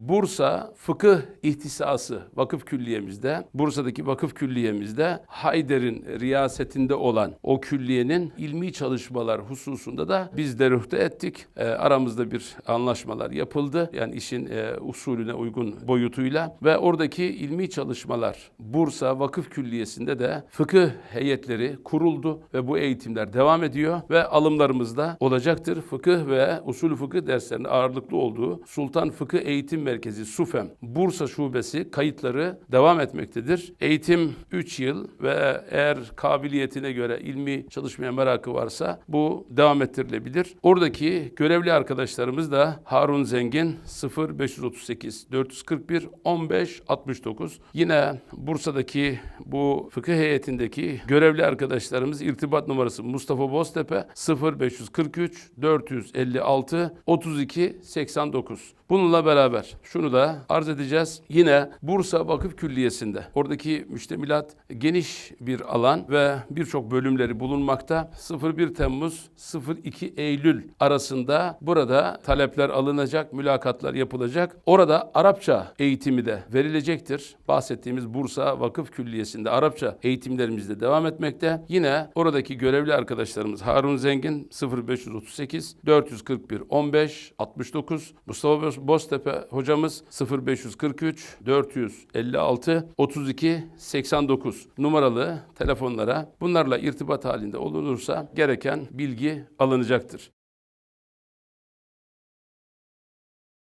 Bursa Fıkıh İhtisası Vakıf Külliyemizde, Bursa'daki Vakıf Külliyemizde Hayder'in riyasetinde olan o külliyenin ilmi çalışmalar hususunda da biz de rühte ettik. E, aramızda bir anlaşmalar yapıldı. Yani işin e, usulüne uygun boyutuyla ve oradaki ilmi çalışmalar Bursa Vakıf Külliyesi'nde de fıkıh heyetleri kuruldu ve bu eğitimler devam ediyor ve alımlarımız da olacaktır. Fıkıh ve usul fıkıh derslerinin ağırlıklı olduğu Sultan Fıkıh Eğitim Merkezi SUFEM Bursa Şubesi kayıtları devam etmektedir. Eğitim 3 yıl ve eğer kabiliyetine göre ilmi çalışmaya merakı varsa bu devam ettirilebilir. Oradaki görevli arkadaşlarımız da Harun Zengin 0538 441 15 69. Yine Bursa'daki bu fıkıh heyetindeki görevli arkadaşlarımız irtibat numarası Mustafa Boztepe 0543 456 32 89. Bununla beraber şunu da arz edeceğiz. Yine Bursa Vakıf Külliyesi'nde oradaki müştemilat geniş bir alan ve birçok bölümleri bulunmakta. 01 Temmuz 02 Eylül arasında burada talepler alınacak, mülakatlar yapılacak. Orada Arapça eğitimi de verilecektir. Bahsettiğimiz Bursa Vakıf Külliyesi'nde Arapça eğitimlerimiz de devam etmekte. Yine oradaki görevli arkadaşlarımız Harun Zengin 0538 441 15 69 Mustafa Boztepe hocamız 0543 456 32 89 numaralı telefonlara bunlarla irtibat halinde olunursa gereken bilgi alınacaktır.